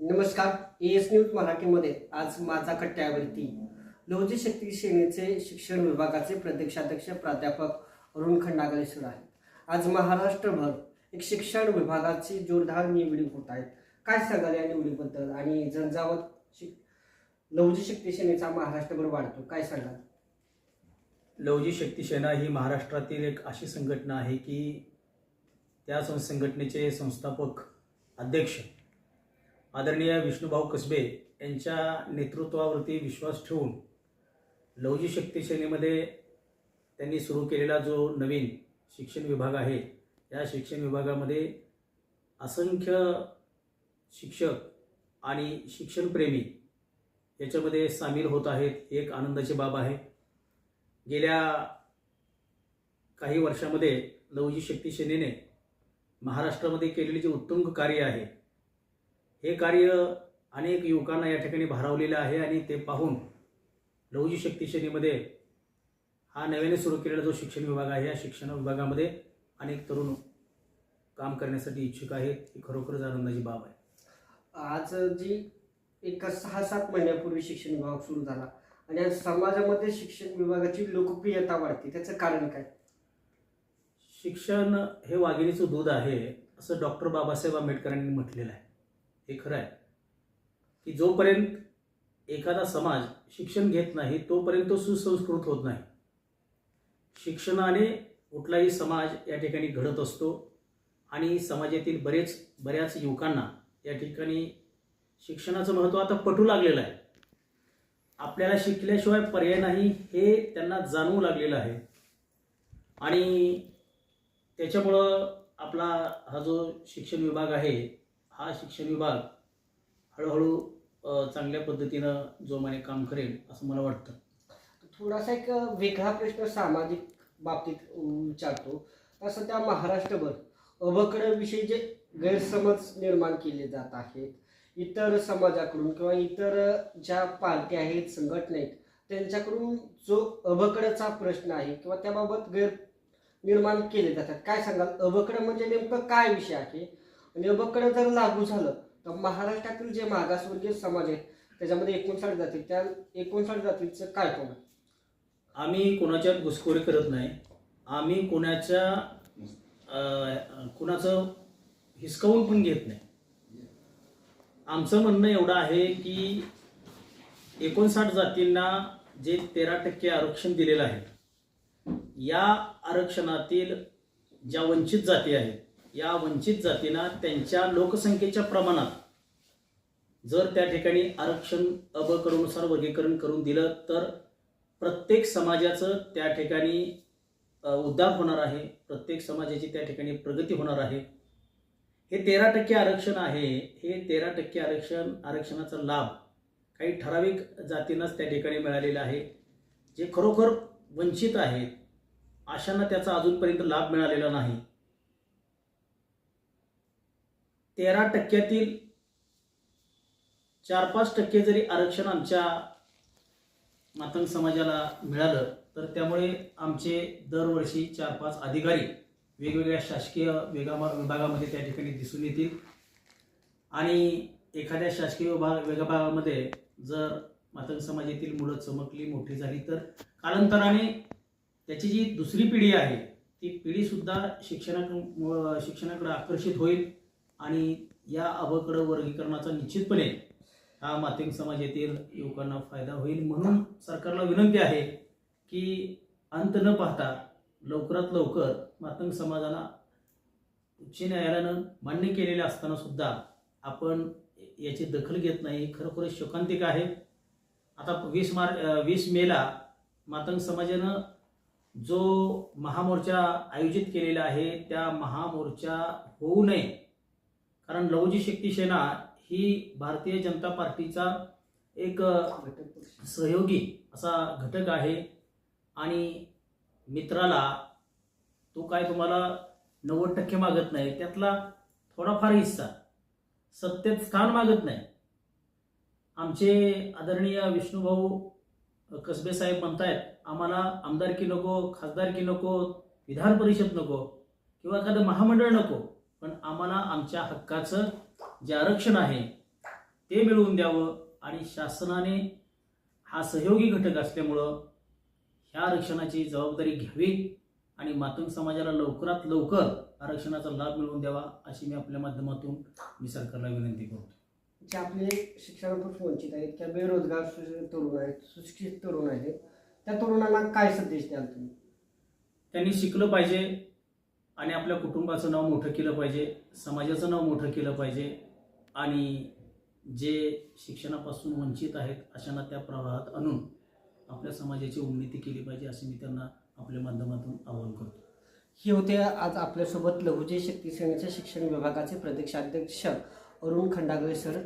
नमस्कार S news मराठीमध्ये आज माझा कट्ट्यावरती लवजी शक्ती सेनेचे शिक्षण विभागाचे प्रदेशाध्यक्ष प्राध्यापक अरुण खंडागळे आहेत. आज महाराष्ट्रभर एक शिक्षण विभागाची जोरदार निवडी होत आहेत. काय सांगाल या निवडीबद्दल? आणि झंझावत शिक लवजी शक्ती सेनेचा महाराष्ट्रभर वाढतो काय सांगाल? लवजी शक्ती सेना ही महाराष्ट्रातील एक अशी संघटना आहे की त्या सं- संघटनेचे संस्थापक अध्यक्ष आदरणीय विष्णुभाऊ कसबे यांच्या नेतृत्वावरती विश्वास ठेवून लवजी शक्ती सेनेमध्ये त्यांनी सुरू केलेला जो नवीन शिक्षण विभाग आहे या शिक्षण विभागामध्ये असंख्य शिक्षक आणि शिक्षणप्रेमी याच्यामध्ये सामील होत आहेत. ही एक आनंदाची बाब आहे. गेल्या काही वर्षामध्ये लवजी शक्ती सेनेने महाराष्ट्रामध्ये केलेले जे उत्तुंग कार्य आहे हे कार्य अनेक युवकांना या ठिकाणी भारावलेलं आहे आणि ते पाहून लवजी शक्ती सेनेमध्ये हा नव्याने सुरू केलेला जो शिक्षण विभाग आहे या शिक्षण विभागामध्ये अनेक तरुण काम करण्यासाठी इच्छुक आहेत. ही खरोखरच आनंदाची बाब आहे. आज जी एक सहा सात महिन्यापूर्वी शिक्षण विभाग सुरू झाला आणि आज समाजामध्ये शिक्षण विभागाची लोकप्रियता वाढते. त्याचं कारण काय? शिक्षण हे वाघिणीचं दूध आहे असं डॉक्टर बाबासाहेब आंबेडकरांनी म्हटलेलं आहे. हे खरं आहे. की जोपर्यंत एखादा समाज शिक्षण घेत नाही तोपर्यंत तो सुसंस्कृत होत नाही. शिक्षणाने कुठलाही समाज या ठिकाणी घडत असतो आणि समाजातील बरेच बऱ्याच युवकांना या ठिकाणी शिक्षणाचं महत्त्व आता पटू लागलेलं आहे. आपल्याला शिकल्याशिवाय पर्याय नाही हे त्यांना जाणवू लागलेलं आहे. आणि त्याच्यामुळं आपला हा जो शिक्षण विभाग आहे हा शिक्षण विभाग हळूहळू चांगल्या पद्धतीनं जोमाने काम करेल असं मला वाटतं. थोडासा एक वेगळा प्रश्न सामाजिक बाबतीत विचारतो. सध्या महाराष्ट्रभर अवकडाविषयी जे गैरसमज निर्माण केले जात आहेत इतर समाजाकडून किंवा इतर ज्या पार्ट्या आहेत संघटना आहेत त्यांच्याकडून जो अभकडचा प्रश्न आहे किंवा त्याबाबत गैर निर्माण केले जातात. काय सांगाल? अवकड म्हणजे नेमकं काय विषय आहे? आणि जर लागू झालं तर महाराष्ट्रातील जे मागासवर्गीय समाज आहेत त्याच्यामध्ये एकोणसाठ जाती त्या एकोणसाठ जातीचं काय कोण आम्ही कोणाच्या घुसखोरी करत नाही. आम्ही कोणाच्या कुणाचं हिसकावून पण घेत नाही. आमचं म्हणणं एवढं आहे की एकोणसाठ जातींना जे तेरा टक्के आरक्षण दिलेलं आहे या आरक्षणातील ज्या वंचित जाती आहेत या वंचित जातींना त्यांच्या लोकसंख्येच्या प्रमाणात जर त्या ठिकाणी आरक्षण अबकडनुसार वर्गीकरण करून दिलं तर प्रत्येक समाजाचं त्या ठिकाणी उद्धार होणार आहे. प्रत्येक समाजाची त्या ठिकाणी प्रगती होणार आहे. हे तेरा टक्के आरक्षण आहे. हे तेरा टक्के आरक्षण आरक्षणाचा लाभ काही ठराविक जातींनाच त्या ठिकाणी मिळालेला आहे. जे खरोखर वंचित आहेत अशांना त्याचा अजूनपर्यंत लाभ मिळालेला नाही. तेरा टक्क्यातील चार पाच टक्के जरी आरक्षण आमच्या मातंग समाजाला मिळालं तर त्यामुळे आमचे दरवर्षी चार पाच अधिकारी वेगवेगळ्या शासकीय वेगामा विभागामध्ये त्या ठिकाणी दिसून येतील. आणि एखाद्या शासकीय विभाग विभागामध्ये जर मातंग समाजातील मुलं चमकली मोठी झाली तर कालांतराने त्याची जी दुसरी पिढी आहे ती पिढीसुद्धा शिक्षणा शिक्षणाकडे आकर्षित होईल. आणि या अवकडं वर्गीकरणाचा निश्चितपणे हा मातिंग समाजातील युवकांना फायदा होईल म्हणून सरकारला विनंती आहे की अंत न पाहता लवकरात लवकर मातंग समाजाला उच्च न्यायालयानं मान्य केलेले असताना सुद्धा आपण याची दखल घेत नाही. खरोखरच शोकांतिक आहे. आता वीस मार्च वीस मेला मातंग समाजानं जो महामोर्चा आयोजित केलेला आहे त्या महामोर्चा होऊ नये कारण लवजी शक्ती सेना ही भारतीय जनता पार्टीचा एक सहयोगी असा घटक आहे. आणि मित्राला तो काय तुम्हाला नव्वद टक्के मागत नाही त्यातला थोडाफार हिस्सा सत्तेत स्थान मागत नाही. आमचे आदरणीय विष्णूभाऊ कसबे साहेब म्हणतायत आम्हाला आमदारकी नको खासदारकी नको विधान परिषद नको किंवा एखादं महामंडळ नको. पण आम्हाला आमच्या हक्काचं जे आरक्षण आहे ते मिळवून द्यावं आणि शासनाने हा सहयोगी घटक असल्यामुळं ह्या आरक्षणाची जबाबदारी घ्यावी आणि मातंग समाजाला लवकरात लवकर आरक्षणाचा लाभ मिळवून द्यावा अशी मी आपल्या माध्यमातून मी सरकारला विनंती करतो. जे आपले शिक्षणापासून वंचित आहेत किंवा बेरोजगार तरुण आहेत सुशिक्षित तरुण आहेत त्या तरुणांना काय संदेश द्याल तुम्ही? त्यांनी शिकलं पाहिजे आणि आपल्या कुटुंबाचं नाव मोठं केलं पाहिजे समाजाचं नाव मोठं केलं पाहिजे आणि जे शिक्षणापासून वंचित आहेत अशांना त्या प्रवाहात आणून आपल्या समाजाची उन्नती केली पाहिजे असे मी त्यांना आपल्या माध्यमातून आवाहन करतो. हे होते आज आपल्यासोबत लघुजय शक्ती सेनेच्या शिक्षण विभागाचे प्रदेशाध्यक्ष अरुण खंडागळे सर.